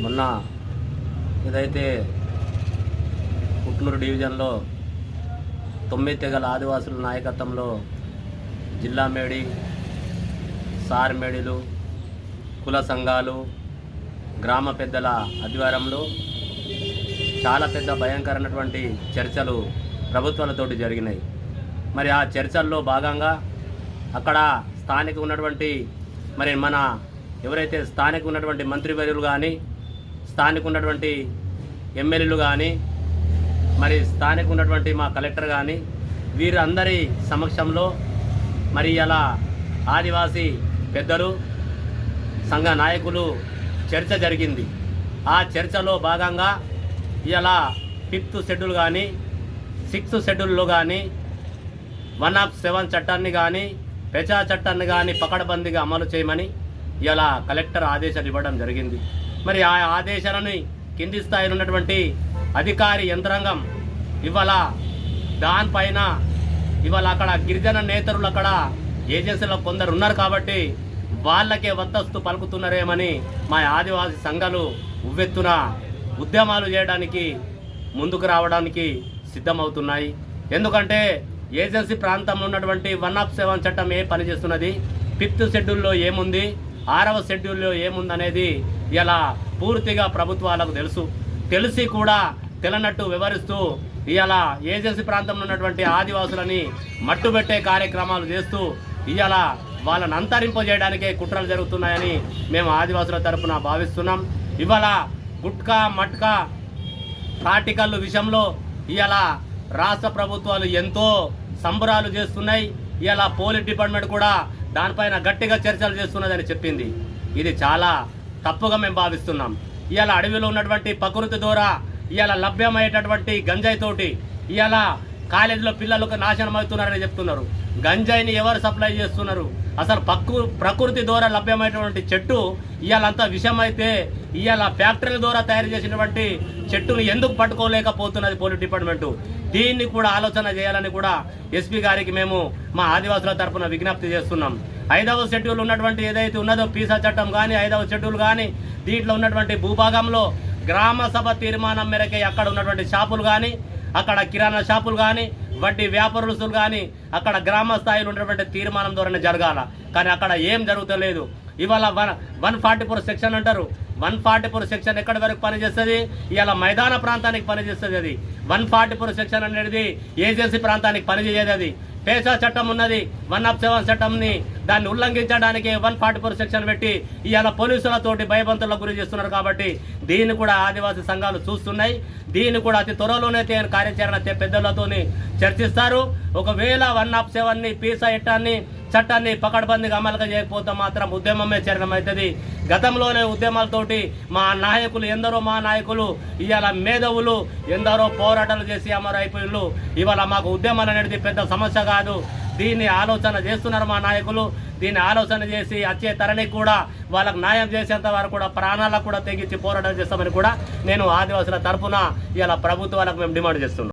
మొన్న ఏదైతే పుట్నూరు డివిజన్లో తొమ్మిది తెగల ఆదివాసుల నాయకత్వంలో జిల్లా మేడి సార్ మేడిలు కుల సంఘాలు గ్రామ పెద్దల ఆధ్వర్యంలో చాలా పెద్ద భయంకరమైనటువంటి చర్చలు ప్రభుత్వాలతోటి జరిగినాయి. మరి ఆ చర్చల్లో భాగంగా అక్కడ స్థానిక ఉన్నటువంటి మరి మన ఎవరైతే స్థానిక ఉన్నటువంటి మంత్రివర్యులు కానీ స్థానిక ఉన్నటువంటి ఎమ్మెల్యేలు కానీ మరి స్థానిక ఉన్నటువంటి మా కలెక్టర్ కానీ వీరందరి సమక్షంలో మరి ఇలా ఆదివాసీ పెద్దలు సంఘ నాయకులు చర్చ జరిగింది. ఆ చర్చలో భాగంగా ఇలా ఫిఫ్త్ షెడ్యూల్ కానీ సిక్స్త్ షెడ్యూల్లో కానీ వన్ ఆఫ్ సెవెన్ చట్టాన్ని కానీ ప్రజా చట్టాన్ని కానీ పకడబందీగా అమలు చేయమని ఇలా కలెక్టర్ ఆదేశాలు ఇవ్వడం జరిగింది. మరి ఆ ఆదేశాలని కింది స్థాయిలో ఉన్నటువంటి అధికారి యంత్రాంగం ఇవాళ దానిపైన ఇవాళ అక్కడ గిరిజన నేతరులు అక్కడ ఏజెన్సీలో కొందరు ఉన్నారు కాబట్టి వాళ్ళకే వద్దస్తు పలుకుతున్నారేమని మా ఆదివాసీ సంఘాలు ఉవ్వెత్తున ఉద్యమాలు చేయడానికి ముందుకు రావడానికి సిద్ధమవుతున్నాయి. ఎందుకంటే ఏజెన్సీ ప్రాంతంలో ఉన్నటువంటి వన్ ఆఫ్ సెవెన్ చట్టం ఏ పనిచేస్తున్నది? ఫిఫ్త్ షెడ్యూల్లో ఏముంది? ఆరవ షెడ్యూల్లో ఏముందనేది ఇలా పూర్తిగా ప్రభుత్వాలకు తెలుసు. తెలిసి కూడా తెలనట్టు వివరిస్తూ ఇవాళ ఏజెన్సీ ప్రాంతంలో ఉన్నటువంటి ఆదివాసులని మట్టుబెట్టే కార్యక్రమాలు చేస్తూ ఇవాళ వాళ్ళని అంతరింపజేయడానికే కుట్రలు జరుగుతున్నాయని మేము ఆదివాసుల తరపున భావిస్తున్నాం. ఇవాళ గుట్కా మట్కా ప్రాటికల్ విషయంలో ఇవాళ రాష్ట్ర ప్రభుత్వాలు ఎంతో సంబరాలు చేస్తున్నాయి. ఇలా పోలీస్ డిపార్ట్మెంట్ కూడా దానిపైన గట్టిగా చర్చలు చేస్తున్నదని చెప్పింది. ఇది చాలా తప్పుగా మేము భావిస్తున్నాం. ఇవాళ అడవిలో ఉన్నటువంటి ప్రకృతి ద్వారా ఇవాళ లభ్యమయ్యేటటువంటి గంజాయి తోటి ఇవాళ కాలేజీలో పిల్లలకు నాశనం అవుతున్నారని చెప్తున్నారు. గంజాయిని ఎవరు సప్లై చేస్తున్నారు? అసలు పక్కు ప్రకృతి ద్వారా లభ్యమైనటువంటి చెట్టు ఇవాళంతా విషమైతే ఇవాళ ఫ్యాక్టరీల ద్వారా తయారు చేసినటువంటి చెట్టును ఎందుకు పట్టుకోలేకపోతున్నది పోలీస్ డిపార్ట్మెంటు? దీన్ని కూడా ఆలోచన చేయాలని కూడా ఎస్పీ గారికి మేము మా ఆదివాసుల తరపున విజ్ఞప్తి చేస్తున్నాం. ఐదవ షెడ్యూల్ ఉన్నటువంటి ఏదైతే ఉన్నదో పీసా చట్టం కానీ ఐదవ షెడ్యూల్ కానీ దీంట్లో ఉన్నటువంటి భూభాగంలో గ్రామ సభ తీర్మానం మేరకే అక్కడ ఉన్నటువంటి షాపులు కానీ అక్కడ కిరాణా షాపులు కానీ వడ్డీ వ్యాపారస్తులు కానీ అక్కడ గ్రామ స్థాయిలో ఉన్నటువంటి తీర్మానం ద్వారానే జరగాల. కానీ అక్కడ ఏం జరుగుతలేదు. ఇవాళ one one forty four section అంటారు. వన్ ఫార్టీ ఫోర్ సెక్షన్ ఎక్కడి వరకు పనిచేస్తుంది? ఇవాళ మైదాన ప్రాంతానికి పనిచేస్తుంది అది. వన్ ఫార్టీ ఫోర్ సెక్షన్ అనేది ఏజెన్సీ ప్రాంతానికి పనిచేయదు అది. పేసా చట్టం ఉన్నది వన్ ఆఫ్ సెవెన్ చట్టంని దాన్ని ఉల్లంఘించడానికి వన్ ఫార్టీ ఫోర్ సెక్షన్ పెట్టి ఇవాళ పోలీసులతోటి భయబంతులకు గురి చేస్తున్నారు కాబట్టి దీన్ని కూడా ఆదివాసీ సంఘాలు చూస్తున్నాయి. దీన్ని కూడా అతి త్వరలోనే కార్యాచరణ తే- పెద్దలతోని చర్చిస్తారు. ఒకవేళ వన్ ఆఫ్ సెవెన్ని పీసా చట్టాన్ని చట్టాన్ని పకడ్బందీగా అమలుగా చేయకపోతే మాత్రం ఉద్యమమే చరణమవుతుంది గతంలోనే ఉద్యమాలతోటి మా నాయకులు ఎందరో మా నాయకులు ఇవాళ మేధవులు ఎందరో పోరాటాలు చేసి అమరైపోయిళ్ళు. ఇవాళ మాకు ఉద్యమాలు అనేది పెద్ద సమస్య కాదు. దీన్ని ఆలోచన చేస్తున్నారు మా నాయకులు. దీన్ని ఆలోచన చేసి వచ్చే తరణికి కూడా వాళ్ళకు న్యాయం చేసేంత వరకు కూడా ప్రాణాలకు కూడా తెగించి పోరాటం చేస్తామని కూడా నేను ఆదివాసుల తరపున ఇలా ప్రభుత్వాలకు మేము డిమాండ్ చేస్తున్నాం.